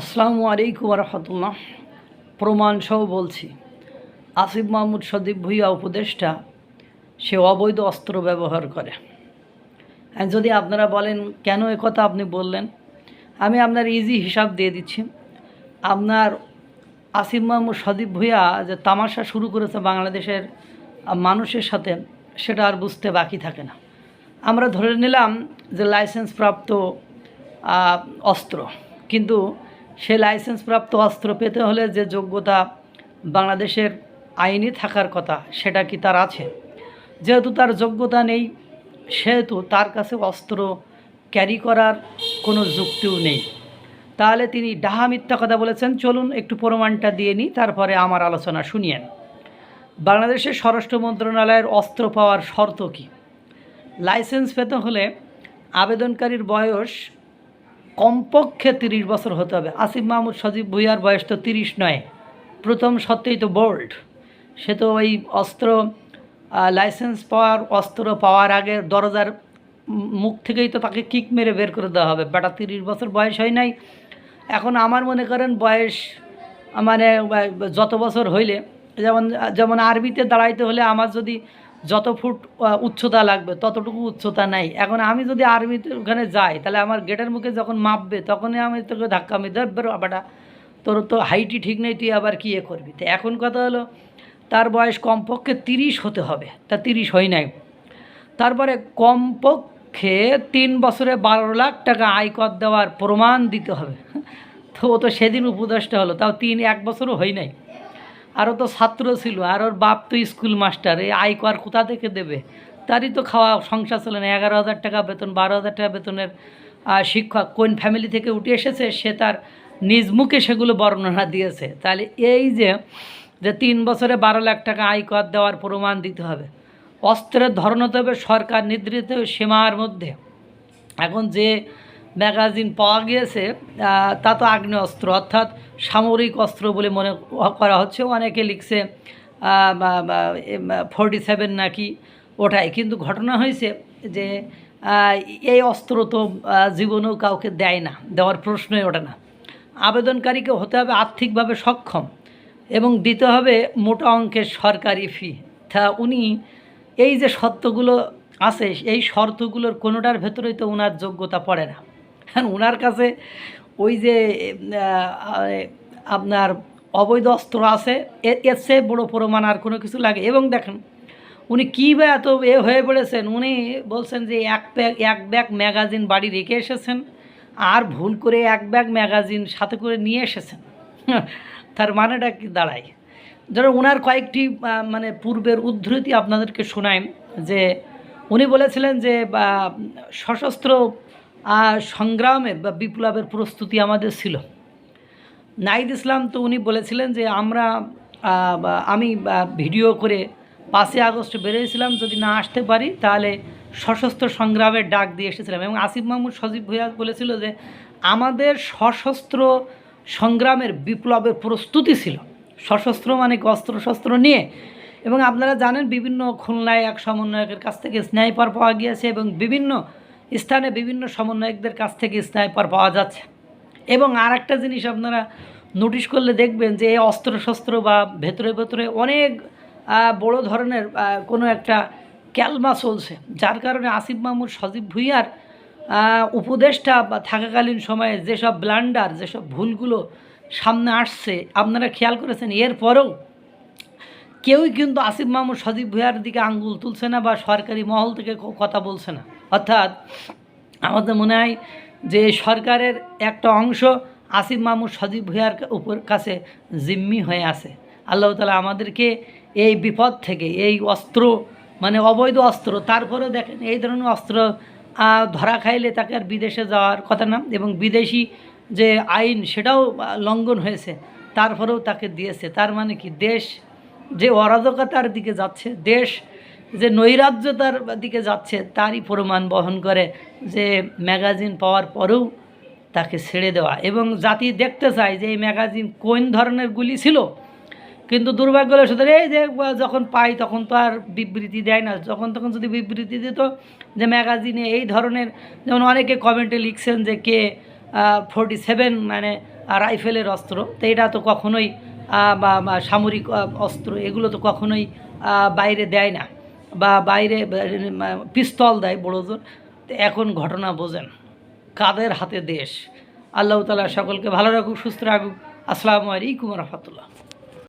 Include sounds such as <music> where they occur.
আসসালামু আলাইকুম রহমতুল্লাহ। প্রমাণ সহ বলছি, আসিফ মাহমুদ সদীপ ভুইয়া উপদেষ্টা, সে অবৈধ অস্ত্র ব্যবহার করে। যদি আপনারা বলেন, কেন কথা আপনি বললেন? আমি আপনার ইজি হিসাব দিয়ে দিচ্ছি। আপনার আসিফ মাহমুদ সদীপ ভুইয়া যে তামাশা শুরু করেছে বাংলাদেশের মানুষের সাথে, সেটা আর বুঝতে বাকি থাকে না। আমরা ধরে নিলাম যে লাইসেন্স প্রাপ্ত অস্ত্র। কিন্তু সে লাইসেন্স প্রাপ্ত অস্ত্র পেতে হলে যে যোগ্যতা বাংলাদেশের আইনে থাকার কথা, সেটা কি তার আছে? যেহেতু তার যোগ্যতা নেই, সেহেতু তার কাছে অস্ত্র ক্যারি করার কোনো যুক্তিও নেই। তাহলে তিনি ডাহা মিথ্যা কথা বলেছেন। চলুন একটু প্রমাণটা দিয়ে নিই, তারপরে আমার আলোচনা শুনিয়েন। বাংলাদেশের স্বরাষ্ট্র মন্ত্রণালয়ের অস্ত্র পাওয়ার শর্ত কী? লাইসেন্স পেতে হলে আবেদনকারীর বয়স কমপক্ষে তিরিশ বছর হতে হবে। আসিফ মাহমুদ সজীব ভুইয়ার বয়স তো তিরিশ নয়। প্রথম সত্যিই তো বোল্ড সে তো ওই অস্ত্র লাইসেন্স পাওয়ার, অস্ত্র পাওয়ার আগে দরজার মুখ থেকেই তো তাকে কিক মেরে বের করে দেওয়া হবে। বেটা, তিরিশ বছর বয়স হয় নাই। এখন আমার মনে করেন বয়স মানে যত বছর হইলে, যেমন যেমন আরবিতে দাঁড়াইতে হলে আমার যদি যত ফুট উচ্চতা লাগবে, ততটুকু উচ্চতা নাই। এখন আমি যদি আর্মিতে ওখানে যাই, তাহলে আমার গেটের মুখে যখন মাপবে, তখনই আমি তোকে ধাক্কা আমি ধরবে বাটা তোর তো হাইটই ঠিক নেই, তুই আবার কী এ করবি? তো এখন কথা হলো, তার বয়স কমপক্ষে তিরিশ হতে হবে। তা তিরিশ হয় নাই। তারপরে কমপক্ষে তিন বছরে বারো লাখ টাকা আয়কর দেওয়ার প্রমাণ দিতে হবে। তো ও তো সেদিন উপদেষ্টা হলো, তাও তিন, এক বছরও হয় নাই। আরও তো ছাত্র ছিল, আর ওর বাপ তো স্কুল মাস্টার এই আয়কর কোথা থেকে দেবে? তারই তো খাওয়া, সংসার চলে না, এগারো হাজার টাকা বেতন, বারো হাজার টাকা বেতনের শিক্ষক কোন ফ্যামিলি থেকে উঠে এসেছে, সে তার নিজ মুখে সেগুলো বর্ণনা দিয়েছে। তাহলে এই যে যে তিন বছরে বারো লাখ টাকা আয় কর দেওয়ার প্রমাণ দিতে হবে। অস্ত্রের ধরন হতে হবে, সরকার নির্ধারিত সীমার মধ্যে। এখন যে ম্যাগাজিন পাওয়া গিয়েছে তা তো আগ্নেয় অস্ত্র অর্থাৎ সামরিক অস্ত্র বলে মনে করা হচ্ছে। অনেকে লিখছে ফোরটি সেভেন নাকি ওটাই। কিন্তু ঘটনা হয়েছে যে এই অস্ত্র তো জীবনেও কাউকে দেয় না, দেওয়ার প্রশ্নই ওঠে না। আবেদনকারীকে হতে হবে আর্থিকভাবে সক্ষম এবং দিতে হবে মোটা অঙ্কের সরকারি ফি তা উনি এই যে শর্তগুলো আছে, এই শর্তগুলোর কোনোটার ভেতরেই তো ওনার যোগ্যতা পড়ে না। হ্যাঁ ওনার কাছে ওই যে আপনার অবৈধ অস্ত্র আছে এর চেয়ে বড়ো প্রমাণ আর কোনো কিছু লাগে। এবং দেখেন, উনি কী বা এত এ হয়ে পড়েছেন, উনি বলছেন যে এক ব্যাগ এক ব্যাগ ম্যাগাজিন বাড়ি রেখে এসেছেন আর ভুল করে এক ব্যাগ ম্যাগাজিন সাথে করে নিয়ে এসেছেন। <laughs> তার মানেটা কি দাঁড়ায়? ধরো ওনার কয়েকটি মানে পূর্বের উদ্ধৃতি আপনাদেরকে শোনাই, যে উনি বলেছিলেন যে সশস্ত্র আহ, সংগ্রামের বা বিপ্লবের প্রস্তুতি আমাদের ছিল। নাইদ ইসলাম তো উনি বলেছিলেন যে আমরা আমি ভিডিও করে পাঁচই আগস্ট বেরিয়েছিলাম যদি না আসতে পারি তাহলে সশস্ত্র সংগ্রামের ডাক দিয়ে এসেছিলাম। এবং আসিফ মাহমুদ সজীব ভুইয়া বলেছিল যে আমাদের সশস্ত্র সংগ্রামের বিপ্লবের প্রস্তুতি ছিল। সশস্ত্র মানে কি? অস্ত্র শস্ত্র নিয়ে। এবং আপনারা জানেন বিভিন্ন খুলনায় এক সমন্বয়কের কাছ থেকে স্নাইপার পাওয়া গিয়েছে এবং বিভিন্ন স্থানে বিভিন্ন সমন্বয়কদের কাছ থেকে স্নাইপার পাওয়া যাচ্ছে। এবং আর একটা জিনিস আপনারা নোটিশ করলে দেখবেন যে এই অস্ত্রশস্ত্র বা ভেতরে ভেতরে অনেক বড় ধরনের কোনো একটা ক্যালমা চলছে। যার কারণে আসিফ মাহমুদ, সজীব ভুইয়ার উপদেষ্টা বা থাকাকালীন সময়ে যেসব ব্লান্ডার যেসব ভুলগুলো সামনে আসছে, আপনারা খেয়াল করেছেন? এরপরেও কেউই কিন্তু আসিফ মাহমুদ, সজীব ভুইয়ার দিকে আঙ্গুল তুলছে না বা সরকারি মহল থেকে কথা বলছে না। অর্থাৎ আমাদের মনে হয় যে সরকারের একটা অংশ আসিফ মাহমুদ, সজীব ভুইয়ার কা- উপর কাছে জিম্মি হয়ে আছে। আল্লাহ তালা আমাদেরকে এই বিপদ থেকে, এই অস্ত্র মানে অবৈধ অস্ত্র, তারপরেও দেখেন এই ধরনের অস্ত্র ধরা খাইলে তাকে আর বিদেশে যাওয়ার কথা না, এবং বিদেশি যে আইন সেটাও লঙ্ঘন হয়েছে, তারপরেও তাকে দিয়েছে। তার মানে কি? দেশ যে অরাজকতার দিকে যাচ্ছে, দেশ যে নৈরাজ্যতার দিকে যাচ্ছে, তারই প্রমাণ বহন করে যে ম্যাগাজিন পাওয়ার পরেও তাকে ছেড়ে দেওয়া। এবং জাতি দেখতে চায় যে এই ম্যাগাজিন কোন ধরনের গুলি ছিল, কিন্তু দুর্ভাগ্য শুধু এই যে যখন পাই তখন তো আর বিবৃতি দেয় না। যখন তখন যদি বিবৃতি দিত যে ম্যাগাজিনে এই ধরনের, যেমন অনেকে কমেন্টে লিখছেন যে কে ফোরটি সেভেন মানে রাইফেলের অস্ত্র, তো এটা তো কখনোই বা সামরিক অস্ত্র এগুলো তো কখনোই বাইরে দেয় না। বা বাইরে পিস্তল দেয় বড়জন তো এখন ঘটনা বোঝেন, কাদের হাতে দেশ? আল্লাহ তালা সকলকে ভালো রাখুক, সুস্থ রাখুক। আসসালামু আলাইকুম রহমতুল্লাহ।